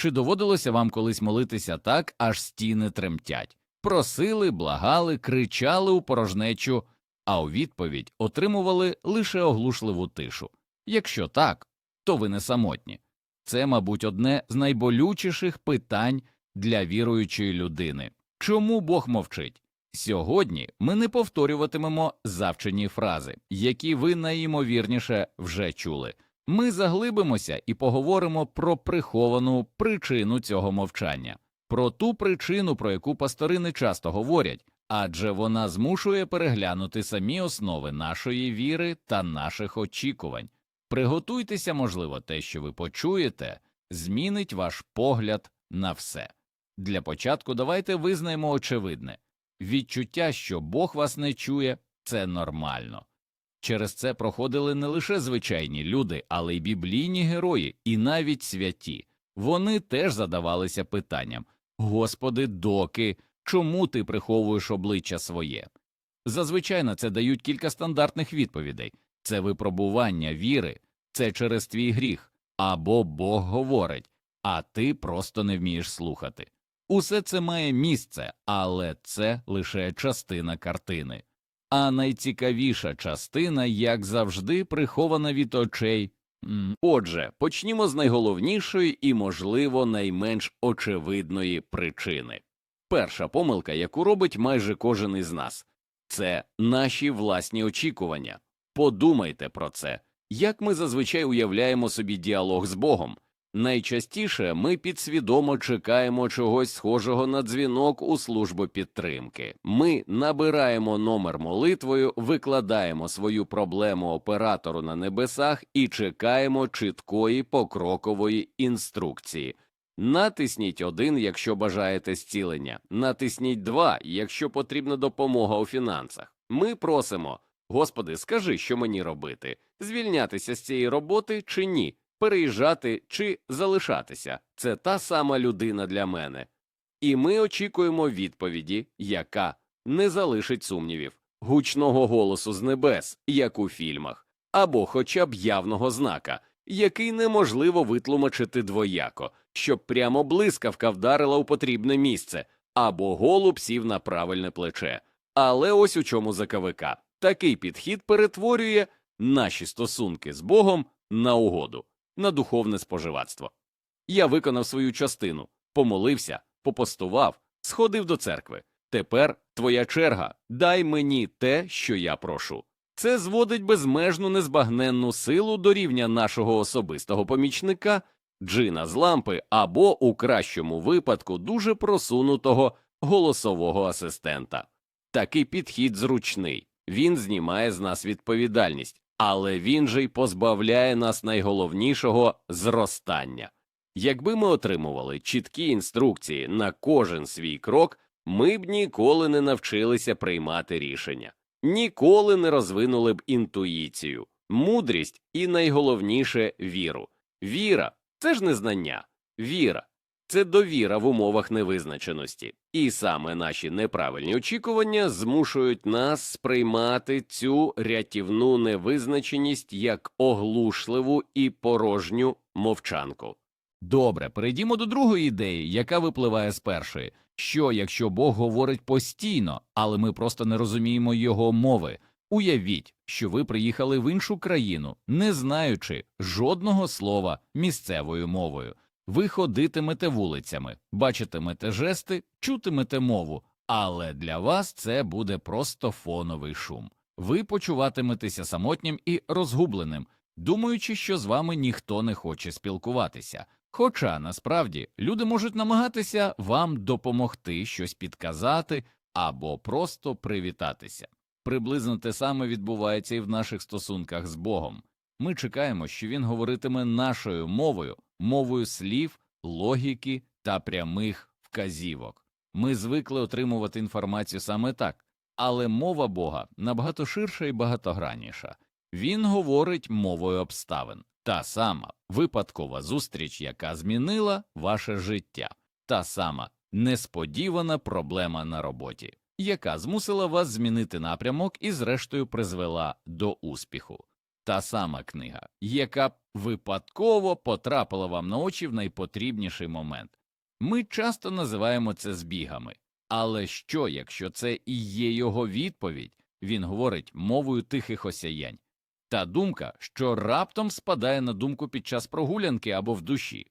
Чи доводилося вам колись молитися так, аж стіни тремтять? Просили, благали, кричали у порожнечу, а у відповідь отримували лише оглушливу тишу. Якщо так, то ви не самотні. Це, мабуть, одне з найболючіших питань для віруючої людини. Чому Бог мовчить? Сьогодні ми не повторюватимемо завчені фрази, які ви найімовірніше вже чули. Ми заглибимося і поговоримо про приховану причину цього мовчання, про ту причину, про яку пастори не часто говорять, адже вона змушує переглянути самі основи нашої віри та наших очікувань. Приготуйтеся, можливо, те, що ви почуєте, змінить ваш погляд на все. Для початку давайте визнаємо очевидне відчуття, що Бог вас не чує, це нормально. Через це проходили не лише звичайні люди, але й біблійні герої, і навіть святі. Вони теж задавалися питанням Господи, доки, чому ти приховуєш обличчя своє? Зазвичай на це дають кілька стандартних відповідей це випробування віри, це через твій гріх, або Бог говорить, а ти просто не вмієш слухати. Усе це має місце, але це лише частина картини. А найцікавіша частина, як завжди, прихована від очей. Отже, почнімо з найголовнішої і, можливо, найменш очевидної причини. Перша помилка, яку робить майже кожен із нас, це наші власні очікування. Подумайте про це, як ми зазвичай уявляємо собі діалог з Богом. Найчастіше ми підсвідомо чекаємо чогось схожого на дзвінок у службу підтримки. Ми набираємо номер молитвою, викладаємо свою проблему оператору на небесах і чекаємо чіткої покрокової інструкції. Натисніть один, якщо бажаєте зцілення, натисніть два, якщо потрібна допомога у фінансах. Ми просимо, Господи, скажи, що мені робити, звільнятися з цієї роботи чи ні переїжджати чи залишатися це та сама людина для мене. І ми очікуємо відповіді, яка не залишить сумнівів, гучного голосу з небес, як у фільмах, або хоча б явного знака, який неможливо витлумачити двояко, щоб прямо блискавка вдарила у потрібне місце, або голуб сів на правильне плече. Але ось у чому заковика. Такий підхід перетворює наші стосунки з Богом на угоду на духовне споживацтво. Я виконав свою частину, помолився, попостував, сходив до церкви. Тепер твоя черга, дай мені те, що я прошу. Це зводить безмежну незбагненну силу до рівня нашого особистого помічника, джина з лампи або, у кращому випадку, дуже просунутого голосового асистента. Такий підхід зручний, він знімає з нас відповідальність, але він же й позбавляє нас найголовнішого зростання. Якби ми отримували чіткі інструкції на кожен свій крок, ми б ніколи не навчилися приймати рішення, ніколи не розвинули б інтуїцію, мудрість і найголовніше віру. Віра це ж не знання, віра це довіра в умовах невизначеності, і саме наші неправильні очікування змушують нас сприймати цю рятівну невизначеність як оглушливу і порожню мовчанку. Добре, перейдімо до другої ідеї, яка випливає з першої. Що якщо Бог говорить постійно, але ми просто не розуміємо його мови? Уявіть, що ви приїхали в іншу країну, не знаючи жодного слова місцевою мовою. Ви ходитимете вулицями, бачитимете жести, чутимете мову, але для вас це буде просто фоновий шум. Ви почуватиметеся самотнім і розгубленим, думаючи, що з вами ніхто не хоче спілкуватися. Хоча насправді люди можуть намагатися вам допомогти щось підказати або просто привітатися. Приблизно те саме відбувається і в наших стосунках з Богом. Ми чекаємо, що він говоритиме нашою мовою, мовою слів, логіки та прямих вказівок. Ми звикли отримувати інформацію саме так, але мова Бога набагато ширша і багатогранніша. Він говорить мовою обставин, та сама випадкова зустріч, яка змінила ваше життя, та сама несподівана проблема на роботі, яка змусила вас змінити напрямок і, зрештою, призвела до успіху. Та сама книга, яка випадково потрапила вам на очі в найпотрібніший момент. Ми часто називаємо це збігами. Але що, якщо це і є його відповідь? Він говорить мовою тихих осяянь. Та думка, що раптом спадає на думку під час прогулянки або в душі,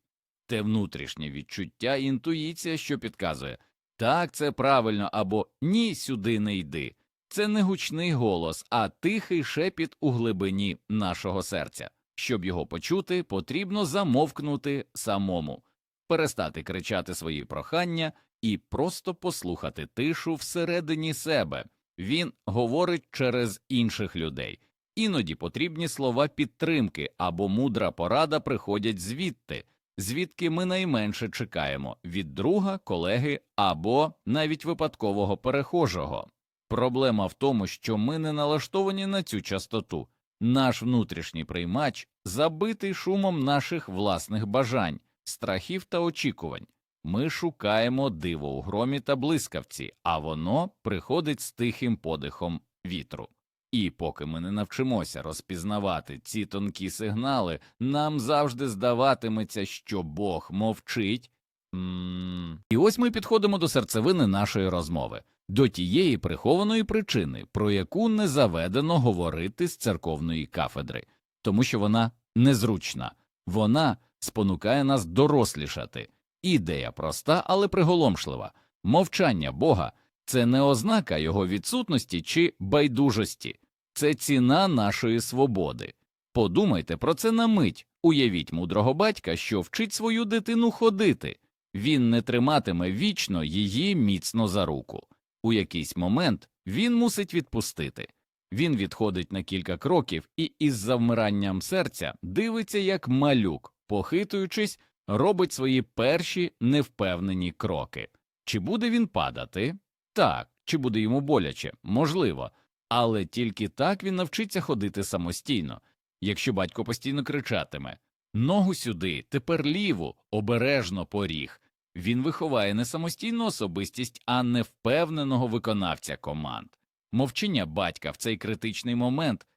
те внутрішнє відчуття інтуїція, що підказує так, це правильно або ні, сюди не йди. Це не гучний голос, а тихий шепіт у глибині нашого серця. Щоб його почути, потрібно замовкнути самому, перестати кричати свої прохання і просто послухати тишу всередині себе. Він говорить через інших людей. Іноді потрібні слова підтримки або мудра порада приходять звідти, звідки ми найменше чекаємо від друга, колеги або навіть випадкового перехожого. Проблема в тому, що ми не налаштовані на цю частоту. Наш внутрішній приймач забитий шумом наших власних бажань, страхів та очікувань. Ми шукаємо диво у громі та блискавці, а воно приходить з тихим подихом вітру. І поки ми не навчимося розпізнавати ці тонкі сигнали, нам завжди здаватиметься, що Бог мовчить. м І ось ми підходимо до серцевини нашої розмови, до тієї прихованої причини, про яку не заведено говорити з церковної кафедри, тому що вона незручна, вона спонукає нас дорослішати. Ідея проста, але приголомшлива. Мовчання Бога це не ознака його відсутності чи байдужості, це ціна нашої свободи. Подумайте про це на мить, уявіть мудрого батька, що вчить свою дитину ходити. Він не триматиме вічно її міцно за руку. У якийсь момент він мусить відпустити. Він відходить на кілька кроків і із завмиранням серця дивиться, як малюк, похитуючись, робить свої перші невпевнені кроки. Чи буде він падати? Так, чи буде йому боляче? Можливо, але тільки так він навчиться ходити самостійно. Якщо батько постійно кричатиме ногу сюди, тепер ліву, обережно поріг. Він виховає не самостійну особистість, а невпевненого виконавця команд. Мовчання батька в цей критичний момент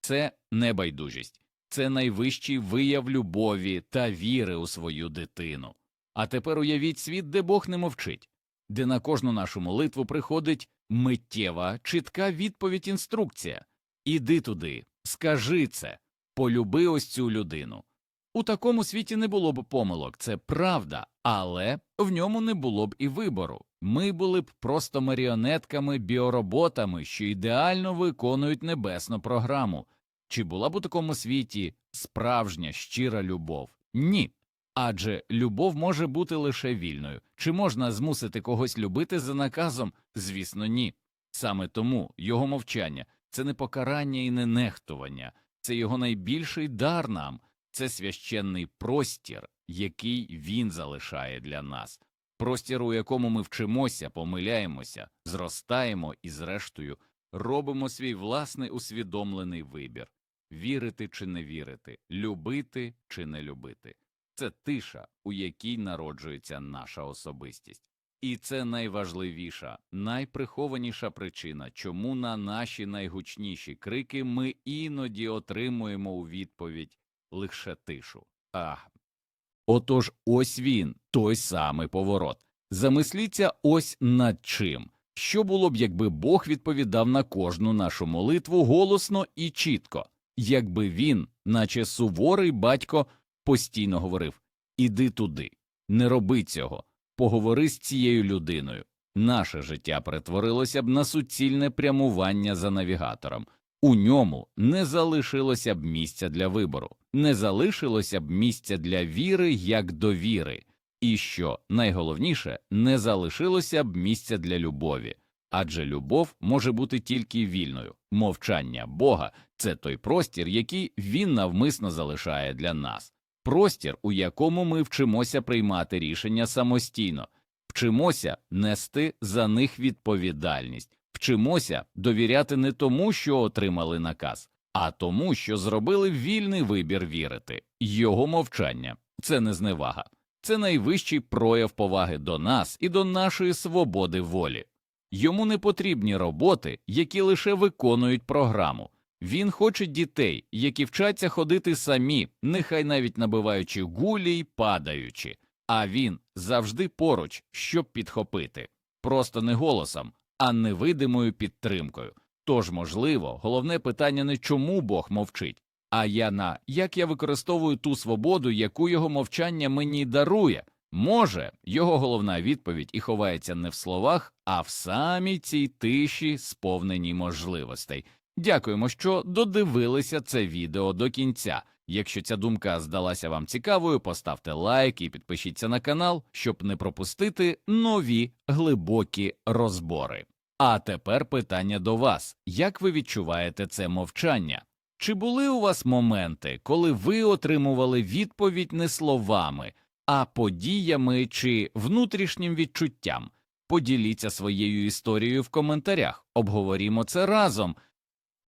це небайдужість, це найвищий вияв любові та віри у свою дитину. А тепер уявіть світ, де Бог не мовчить, де на кожну нашу молитву приходить миттєва, чітка відповідь інструкція Іди туди, скажи це, полюби ось цю людину. У такому світі не було б помилок, це правда, але в ньому не було б і вибору. Ми були б просто маріонетками, біороботами, що ідеально виконують небесну програму. Чи була б у такому світі справжня щира любов? Ні. Адже любов може бути лише вільною. Чи можна змусити когось любити за наказом? Звісно, ні. Саме тому його мовчання це не покарання і не нехтування, це його найбільший дар нам, це священний простір, який він залишає для нас, простір, у якому ми вчимося, помиляємося, зростаємо і, зрештою, робимо свій власний усвідомлений вибір вірити чи не вірити, любити чи не любити. Це тиша, у якій народжується наша особистість. І це найважливіша, найприхованіша причина, чому на наші найгучніші крики ми іноді отримуємо у відповідь лише тишу. Ах. Отож, ось він, той самий поворот. Замисліться ось над чим. Що було б, якби Бог відповідав на кожну нашу молитву голосно і чітко, якби він, наче суворий батько, постійно говорив Іди туди, не роби цього, поговори з цією людиною. Наше життя перетворилося б на суцільне прямування за навігатором. У ньому не залишилося б місця для вибору, не залишилося б місця для віри як довіри, і що найголовніше, не залишилося б місця для любові, адже любов може бути тільки вільною. Мовчання Бога це той простір, який він навмисно залишає для нас, простір, у якому ми вчимося приймати рішення самостійно, вчимося нести за них відповідальність. Вчимося довіряти не тому, що отримали наказ, а тому, що зробили вільний вибір вірити. Його мовчання це не зневага, це найвищий прояв поваги до нас і до нашої свободи волі. Йому не потрібні роботи, які лише виконують програму. Він хоче дітей, які вчаться ходити самі, нехай навіть набиваючи гулі й падаючи, а він завжди поруч, щоб підхопити, просто не голосом, а невидимою підтримкою. Тож, можливо, головне питання не чому Бог мовчить, а я на як я використовую ту свободу, яку його мовчання мені дарує. Може, його головна відповідь і ховається не в словах, а в самій цій тиші, сповненій можливостей. Дякуємо, що додивилися це відео до кінця. Якщо ця думка здалася вам цікавою, поставте лайк і підпишіться на канал, щоб не пропустити нові глибокі розбори. А тепер питання до вас: як ви відчуваєте це мовчання? Чи були у вас моменти, коли ви отримували відповідь не словами, а подіями чи внутрішнім відчуттям? Поділіться своєю історією в коментарях, обговорімо це разом.